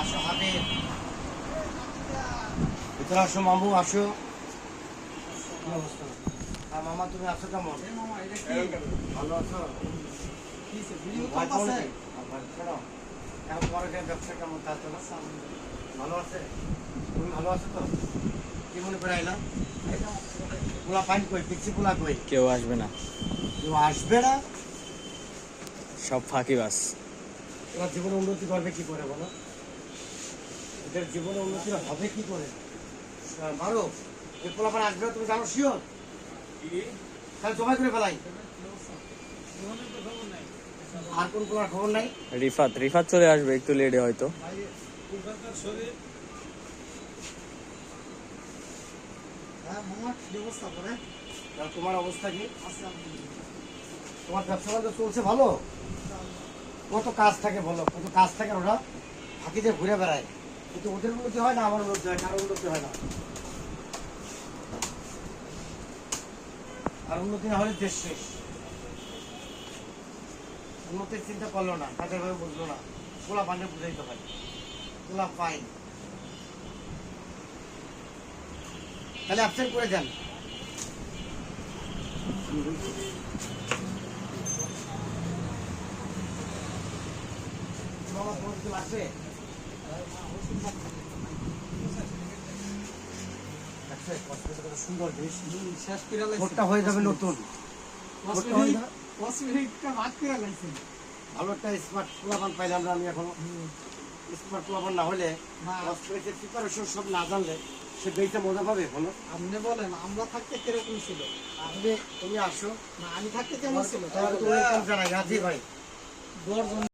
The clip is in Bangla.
আসো হাবিব ভিতরে আসো মামু আসো। আর মামা তুমি আছো কেমন? ভালো আছো? ব্যবসা কেমন তা চলো ভালো আছে? তুমি ভালো আছো তো? কি মনে করে আইলা? পোলা পাইন কই? পিচ্ছি পোলা কই? কেউ আসবে না। কেউ আসবে না? সব ফাঁকিবাস এরা জীবনে উন্নতি করবে কি করে বলো? এদের জীবনে উন্নতি হবে কি করে? মারো। এই পোলাপান আসবে তুমি জানো শিওর? তাহলে জমা করে ফেলাই। আর কোন পোলার খবর নাই? রিফাত রিফাত চলে আসবে একটু লেটে হয়তো। হ্যাঁ মামা অবস্থা করে তোমার অবস্থা কি? তোমার ব্যবসা বাণিজ্য চলছে ভালো? কত কাজ থাকে বলো কত কাজ থাকে ওরা? ফাঁকিতে ঘুরে বেড়ায়। কিন্তু ওদের উন্নতি হয় না, আমার উন্নতি হয় কারও উন্নতি হয় না। আর উন্নতি না হলে দেশ শেষ। উন্নতির চিন্তা করল না কাজের ভাবে বুঝলো না। পোলা পান্ডে বুঝাইতে হয় পোলা পাই। তাহলে অ্যাবসেন্ট করে দেন। বাবা কত সুন্দর জিনিস শেষ করে লাইছেন। হয়ে যাবে নতুন ভোটটা কসমেটিক- যাবে- কসমেটিকটা ভাগ করে লাইছেন। ভালো একটা স্মার্ট প্লাবান পাইলাম না আমি এখনও স্মার্ট প্লাবান না হলে না। কসমেটিকের প্রিপারেশন সব না জানলে সে বেইতে মজা পাবে বলো আপনি বলেন আমরা থাকতে কীরকম ছিল তুমি তুমি আসো না আমি থাকতে কেমন ছিল তাহলে তুমি জানাই রাজি ভাই দশজন